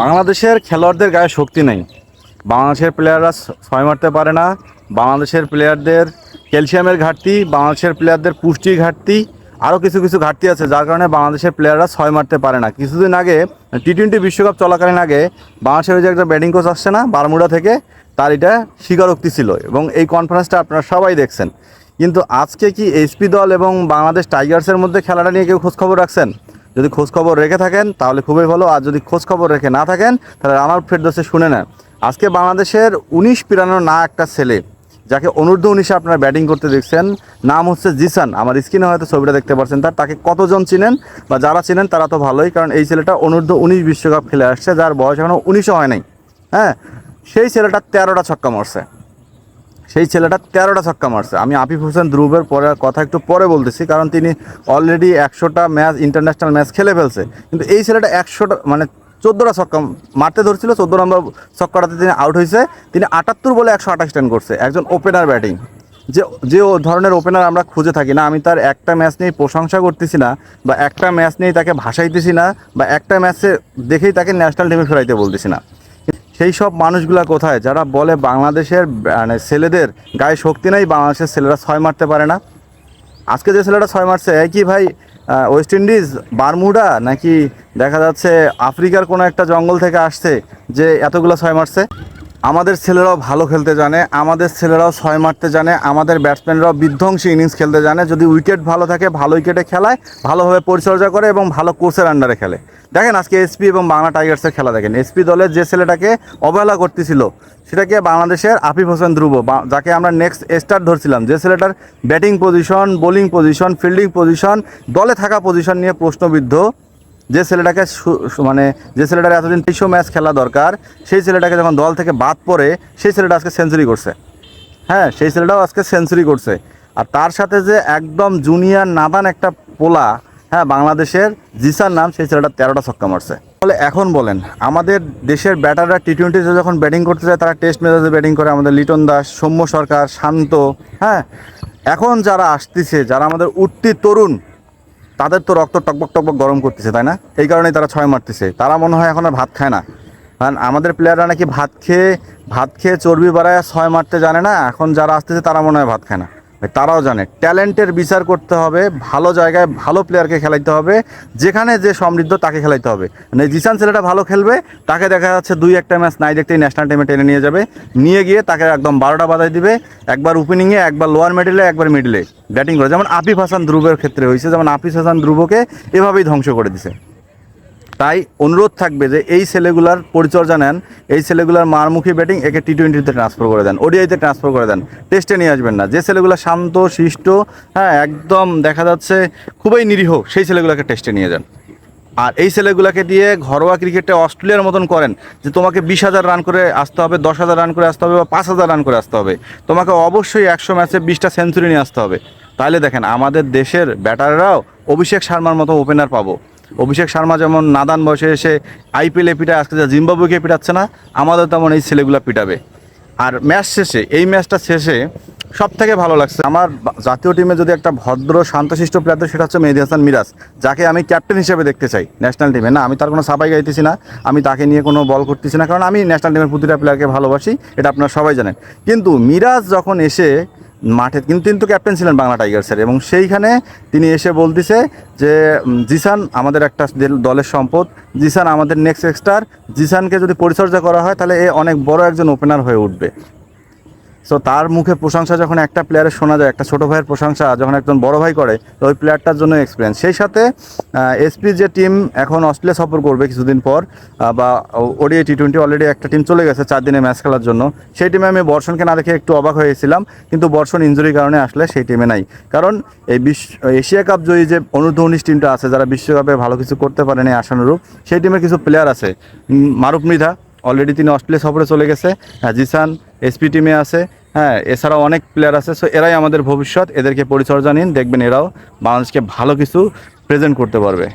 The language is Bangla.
বাংলাদেশের খেলোয়াড়দের গায়ে শক্তি নেই। বাংলাদেশের প্লেয়াররা ছয় মারতে পারে না। বাংলাদেশের প্লেয়ারদের ক্যালসিয়ামের ঘাটতি, বাংলাদেশের প্লেয়ারদের পুষ্টির ঘাটতি, আরও কিছু কিছু ঘাটতি আছে যার কারণে বাংলাদেশের প্লেয়াররা ছয় মারতে পারে না। কিছুদিন আগে টি টোয়েন্টি বিশ্বকাপ চলাকালীন আগে বাংলাদেশের যে একটা ব্যাটিং কোচ আসছে না, বারমুডা থেকে, তার এটা স্বীকারোক্তি ছিল এবং এই কনফারেন্সটা আপনারা সবাই দেখছেন। কিন্তু আজকে কি এইচপি দল এবং বাংলাদেশ টাইগার্সের মধ্যে খেলাটা নিয়ে কেউ খোঁজখবর রাখছেন? যদি খোঁজখবর রেখে থাকেন, তাহলে খুবই ভালো। আর যদি খোঁজখবর রেখে না থাকেন, তাহলে রানাউট ফেরদোসে শুনে নেন। আজকে বাংলাদেশের উনিশ পিরানোর না একটা ছেলে, যাকে অনূর্ধ্ব উনিশে আপনারা ব্যাটিং করতে দেখছেন, নাম হচ্ছে জিসান। আমার স্ক্রিনে হয়তো ছবিটা দেখতে পাচ্ছেন, তার তাকে কতজন চিনেন বা যারা চিনেন, তারা তো ভালোই, কারণ এই ছেলেটা অনূর্ধ্ব উনিশ বিশ্বকাপ খেলে আসছে, যার বয়স এখনও উনিশও হয় নাই। হ্যাঁ সেই ছেলেটা তেরোটা ছক্কা মারছে। সেই ছেলেটা তেরোটা ছক্কা মারছে। আমি আফিফ হোসেন ধ্রুবের পরে কথা একটু পরে বলতেছি, কারণ তিনি অলরেডি একশোটা ম্যাচ ইন্টারন্যাশনাল ম্যাচ খেলে ফেলছে। কিন্তু এই ছেলেটা একশোটা মানে চোদ্দোটা ছক্কা মারতে ধরছিল, চোদ্দ নম্বর ছক্কাটাতে তিনি আউট হয়েছে। তিনি আটাত্তর বলে একশো আঠাশ রান করছে, একজন ওপেনার ব্যাটিং যে যে ধরনের ওপেনার আমরা খুঁজে থাকি না, আমি তার একটা ম্যাচ নিয়ে প্রশংসা করতেছি না, বা একটা ম্যাচ নিয়ে তাকে ভাসাইতেছি না, বা একটা ম্যাচে দেখেই তাকে ন্যাশনাল টিমে ফেরাইতে বলতেছি না। সেই সব মানুষগুলা কোথায়? যারা বলে বাংলাদেশের মানে ছেলেদের গায়ে শক্তি নেই, বাংলাদেশের ছেলেরা ছয় মারতে পারে না। আজকে যে ছেলেটা ছয় মারছে একই ভাই ওয়েস্ট ইন্ডিজ বারমুডা নাকি দেখা যাচ্ছে আফ্রিকার কোনো একটা জঙ্গল থেকে আসছে যে এতগুলো ছয় মারছে? আমাদের ছেলেরাও ভালো খেলতে জানে, আমাদের ছেলেরাও ছয় মারতে জানে, আমাদের ব্যাটসম্যানরাও বিধ্বংসী ইনিংস খেলতে জানে। যদি উইকেট ভালো থাকে, ভালো উইকেটে খেলায়, ভালোভাবে পরিচর্যা করে এবং ভালো কোচের আন্ডারে খেলে। দেখেন আজকে এসপি এবং বাংলা টাইগার্সের খেলা দেখেন। এসপি দলের যে ছেলেটাকে অবহেলা করতেছিল, সেটাকে বাংলাদেশের আফিফ হোসেন ধ্রুব যাকে আমরা নেক্সট স্টার ধরছিলাম, যে ছেলেটার batting position bowling position fielding position দলে থাকা পজিশন নিয়ে প্রশ্নবিদ্ধ। যে ছেলেটাকে মানে যে ছেলেটার এতদিন তিনশো ম্যাচ খেলা দরকার, সেই ছেলেটাকে যখন দল থেকে বাদ পড়ে, সেই ছেলেটা আজকে সেঞ্চুরি করছে। হ্যাঁ সেই ছেলেটাও আজকে সেঞ্চুরি করছে। আর তার সাথে যে একদম জুনিয়র নাদান একটা পোলা হ্যাঁ বাংলাদেশের জিসার নাম, সেই ছেলেটা তেরোটা ছক্কা মারছে। তাহলে এখন বলেন, আমাদের দেশের ব্যাটাররা টি টোয়েন্টিতে যখন ব্যাটিং করতে যায়, তারা টেস্ট মেজাজে ব্যাটিং করে। আমাদের লিটন দাস, সৌম্য সরকার, শান্ত হ্যাঁ এখন যারা আসতেছে, যারা আমাদের উঠতি তরুণ তাদের তো রক্ত টকবক টকবক গরম করতেছে, তাই না? এই কারণেই তারা ছয় মারতেছে। তারা মনে হয় এখন আর ভাত খায় না। কারণ আমাদের প্লেয়াররা নাকি ভাত খেয়ে ভাত খেয়ে চর্বি বাড়ায় ছয় মারতে জানে না। এখন যারা আসতেছে তারা মনে হয় ভাত খায় না। তারাও জানে, ট্যালেন্টের বিচার করতে হবে, ভালো জায়গায় ভালো প্লেয়ারকে খেলাইতে হবে, যেখানে যে সমৃদ্ধ তাকে খেলাইতে হবে। মানে জিসান ছেলেটা ভালো খেলবে, তাকে দেখা যাচ্ছে দুই একটা ম্যাচ নাই দেখতেই ন্যাশনাল টিমে টেনে নিয়ে যাবে, নিয়ে গিয়ে তাকে একদম বারোটা বাজাই দিবে, একবার ওপেনিংয়ে একবার লোয়ার মিডলে একবার মিডলে ব্যাটিং করে। যেমন আফিফ হাসান ধ্রুবের ক্ষেত্রে হয়েছে, যেমন আফিফ হাসান ধ্রুবকে এভাবেই ধ্বংস করে দিছে। তাই অনুরোধ থাকবে যে এই ছেলেগুলার পরিচর্যা নেন, এই ছেলেগুলার মারমুখী ব্যাটিং একে টি টোয়েন্টিতে ট্রান্সফার করে দেন ওডিআইতে ট্রান্সফার করে দেন। টেস্টে নিয়ে আসবেন না। যে ছেলেগুলো শান্ত, শিষ্ট হ্যাঁ একদম দেখা যাচ্ছে খুবই নিরীহ, সেই ছেলেগুলোকে টেস্টে নিয়ে যান। আর এই ছেলেগুলোকে দিয়ে ঘরোয়া ক্রিকেটে অস্ট্রেলিয়ার মতন করেন যে তোমাকে বিশ হাজার রান করে আসতে হবে, দশ হাজার রান করে আসতে হবে বা পাঁচ হাজার রান করে আসতে হবে। তোমাকে অবশ্যই একশো ম্যাচে বিশটা সেঞ্চুরি নিয়ে আসতে হবে। তাহলে দেখেন, আমাদের দেশের ব্যাটাররাও অভিষেক শর্মার মতো ওপেনার পাবো। অভিষেক শর্মা যেমন নাদান বয়সে এসে আইপিএলে পিটায়, আজকে যা জিম্বাবুকে পিটাচ্ছে না আমাদের তেমন এই ছেলেগুলো পিটাবে। আর ম্যাচ শেষে, এই ম্যাচটা শেষে সব থেকে ভালো লাগছে, আমার জাতীয় টিমে যদি একটা ভদ্র, শান্তশিষ্ট প্লেয়ার সেটা হচ্ছে মেহেদি হাসান মিরাজ, যাকে আমি ক্যাপ্টেন হিসেবে দেখতে চাই ন্যাশনাল টিমে না, আমি তার কোনো সাবাই গাইতেছি না, আমি তাকে নিয়ে কোনো বল করতেছি না, কারণ আমি ন্যাশনাল টিমের প্রতিটা প্লেয়ারকে ভালোবাসি, এটা আপনারা সবাই জানেন। কিন্তু মিরাজ যখন এসে মাঠে কিন্তু কিন্তু ক্যাপ্টেন ছিলেন বাংলা টাইগার্সের এবং সেইখানে তিনি এসে বলতেছে যে জিসান আমাদের একটা দলের সম্পদ, জিসান আমাদের নেক্সট স্টার জিসানকে যদি পরিচর্যা করা হয় তাহলে এ অনেক বড় একজন ওপেনার হয়ে উঠবে। সো তার মুখে প্রশংসা যখন একটা প্লেয়ারের শোনা যায়, একটা ছোট ভাইয়ের প্রশংসা যখন একজন বড় ভাই করে, তো ওই প্লেয়ারটার জন্য এক্সপিরিয়েন্স সেই সাথে এসপি যে টিম এখন অস্ট্রেলিয়া সফর করবে কিছুদিন পর বা ওডিআই টি টোয়েন্টি অলরেডি একটা টিম চলে গেছে চার দিনে ম্যাচ খেলার জন্য। সেই টিমে আমি বর্ষণকে না দেখে একটু অবাক হয়েছিলাম, কিন্তু বর্ষণ ইঞ্জুরির কারণে আসলে সেই টিমে নাই। কারণ এই বিশ্ব, এশিয়া কাপ জয়ী যে অনূর্ধ্ব উনিশ টিমটা আছে, যারা বিশ্বকাপে ভালো কিছু করতে পারেনি আশানুরূপ, সেই টিমের কিছু প্লেয়ার আছে। মারুফ মৃধা অলরেডি তিনি অস্ট্রেলিয়া সফরে চলে গেছে। জিসান এসপি টিমে আছে। হ্যাঁ এছাড়াও অনেক প্লেয়ার আছে সো এরাই আমাদের ভবিষ্যৎ, এদেরকে পরিচর্যা নিন, দেখবেন এরাও বাংলাদেশকে ভালো কিছু প্রেজেন্ট করতে পারবে।